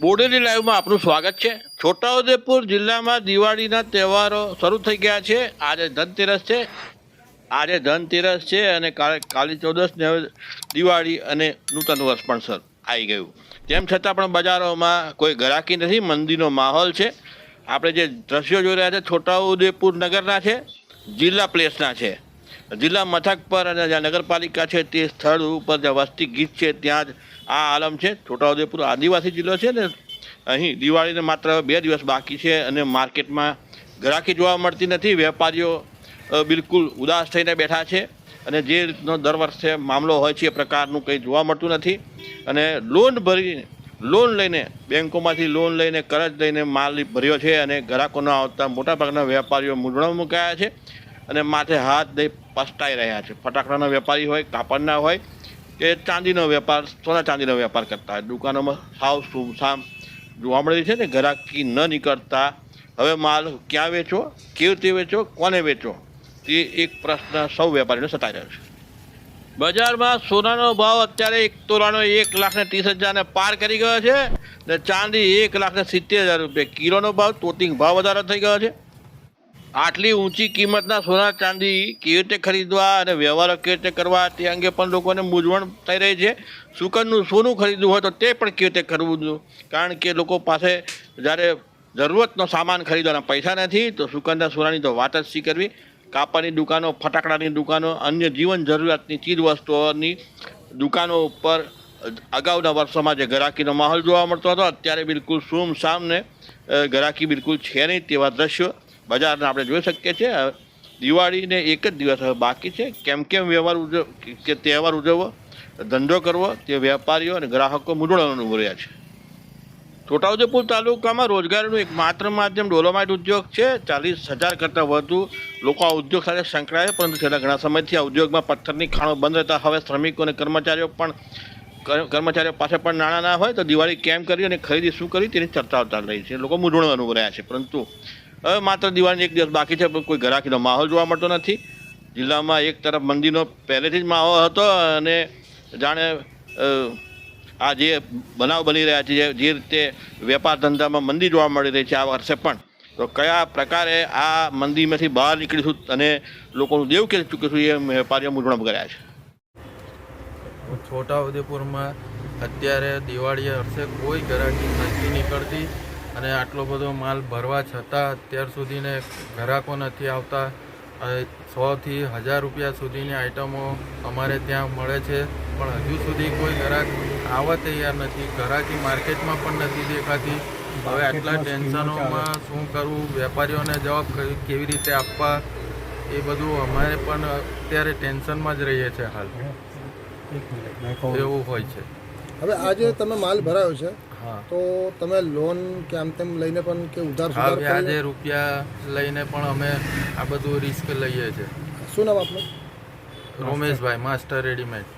બોડેલી લાઈવમાં આપનું સ્વાગત છે. છોટાઉદેપુર જિલ્લામાં દિવાળીના તહેવારો શરૂ થઈ ગયા છે. આજે ધનતેરસ છે. આજે ધનતેરસ છે અને કાલે કાલી ચૌદસ ને હવે દિવાળી અને નૂતન વર્ષ પણ સર આવી ગયું. તેમ છતાં પણ બજારોમાં કોઈ ગરાકી નથી, મંદીનો માહોલ છે. આપણે જે દ્રશ્યો જોઈ રહ્યા છે, છોટાઉદેપુર નગરના છે, જિલ્લા પ્લેસના છે. જિલ્લા મથક પર અને જ્યાં નગરપાલિકા છે તે સ્થળ ઉપર જ્યાં વસ્તી ગીત છે, ત્યાં જ આ આલમ છે. છોટાઉદેપુર આદિવાસી જિલ્લો છે ને, અહીં દિવાળીને માત્ર બે દિવસ બાકી છે અને માર્કેટમાં ગ્રાહકી જોવા મળતી નથી. વેપારીઓ બિલકુલ ઉદાસ થઈને બેઠા છે અને જે રીતનો દર વર્ષે મામલો હોય છે એ પ્રકારનું કંઈ જોવા મળતું નથી. અને લોન ભરી, લોન લઈને, બેંકોમાંથી લોન લઈને, કરજ લઈને માલ ભર્યો છે અને ગ્રાહકોના આવતા મોટાભાગના વેપારીઓ મૂંઝવણમાં મુકાયા છે. અને માથે હાથ દઈ પસ્તાઈ રહ્યા છે. ફટાકડાનો વેપારી હોય, કાપડના હોય, કે ચાંદીનો વેપાર, સોના ચાંદીનો વેપાર કરતા હોય. દુકાનોમાં સાવ સુમસામ જોવા મળી છે ને ગ્રાહકી ન નીકળતા. હવે માલ ક્યાં વેચો, કેવી રીતે વેચો, કોને વેચો? તે એક પ્રશ્ન સૌ વેપારીને સતાઈ રહ્યો છે. બજારમાં સોનાનો ભાવ અત્યારે એક તોલાનો એક લાખ ને ત્રીસ હજારને પાર કરી ગયો છે ને ચાંદી એક લાખ ને સિત્તેર હજાર રૂપિયા. કિલોનો ભાવ, તોતિંગ ભાવ વધારો થઈ ગયો છે. આટલી ઊંચી કિંમતના સોના ચાંદી કેવી રીતે ખરીદવા અને વ્યવહારો કેવી રીતે કરવા તે અંગે પણ લોકોને મૂંઝવણ થઈ રહી છે. સુકનનું સોનું ખરીદવું હોય તો તે પણ કેવી રીતે કરવું કારણ કે લોકો પાસે જ્યારે જરૂરતનો સામાન ખરીદવાના પૈસા નથી, તો સુકનના સોનાની તો વાત જ શી કરવી કાપડની દુકાનો, ફટાકડાની દુકાનો, અન્ય જીવન જરૂરિયાતની ચીજ વસ્તુઓની દુકાનો ઉપર અગાઉના વર્ષોમાં જે ગરાકીનો માહોલ જોવા મળતો હતો, અત્યારે બિલકુલ સૂમ સામને ગ્રાહકી બિલકુલ છે નહીં તેવા દ્રશ્યો. બજારને આપણે જોઈ શકીએ છીએ. દિવાળીને એક જ દિવસ હવે બાકી છે. કેમ કેમ વ્યવહાર ઉજવ, કે તહેવાર ઉજવવો, ધંધો કરવો, તે વેપારીઓ અને ગ્રાહકો મૂંઝવણ અનુભવ રહ્યા છે. છોટાઉદેપુર તાલુકામાં રોજગારીનું એક માત્ર માધ્યમ ડોલોમાઇટ ઉદ્યોગ છે. ચાલીસ હજાર કરતાં વધુ લોકો આ ઉદ્યોગ સાથે સંકળાયા પરંતુ છેલ્લા ઘણા સમયથી આ ઉદ્યોગમાં પથ્થરની ખાણો બંધ રહેતા હવે શ્રમિકો અને કર્મચારીઓ પણ કર્મચારીઓ પાસે પણ નાણાં ના હોય, તો દિવાળી કેમ કરી અને ખરીદી શું કરી તેની ચર્ચા ચાલી રહી છે. લોકો મૂંઝવણ અનુભવ રહ્યા છે, પરંતુ હવે માત્ર દિવાળીની એક દિવસ બાકી છે કોઈ ઘરાકીનો માહોલ જોવા મળતો નથી. જિલ્લામાં એક તરફ મંદીનો પહેલેથી જ માહોલ હતો અને જાણે આ જે બનાવ બની રહ્યા છે, જે- રીતે વેપાર ધંધામાં મંદી જોવા મળી રહી છે આ વર્ષે પણ, તો કયા પ્રકારે આ મંદીમાંથી બહાર નીકળીશું અને લોકોનું દેવ કે ચૂકીશું એ વેપારીઓ મૂંઝવણ કર્યા છે. છોટાઉદેપુરમાં અત્યારે દિવાળી વર્ષે કોઈ ઘરાકી નથી નીકળતી. અને આટલો બધો માલ ભરવા છતાં અત્યાર સુધીને ગ્રાહકો નથી આવતા. સોથી હજાર રૂપિયા સુધીની આઇટમો અમારે ત્યાં મળે છે. પણ હજુ સુધી કોઈ ગ્રાહક આવવા તૈયાર નથી. ગ્રાહકી માર્કેટમાં પણ નથી દેખાતી. હવે આટલા ટેન્શનોમાં શું કરવું? વેપારીઓને જવાબ કેવી રીતે આપવા? એ બધું અમારે પણ અત્યારે ટેન્શનમાં જ રહીએ છીએ હાલ. એવું હોય છે. હવે આજે તમે માલ ભરાયો છે. તો તમે લોન કે આમ તેમ લઈને પણ કે ઉધાર હા વ્યાજે રૂપિયા લઈને પણ અમે આ બધું રિસ્ક લઈએ છીએ. શું નામ આપનું? રોમેશભાઈ માસ્ટર રેડીમેડ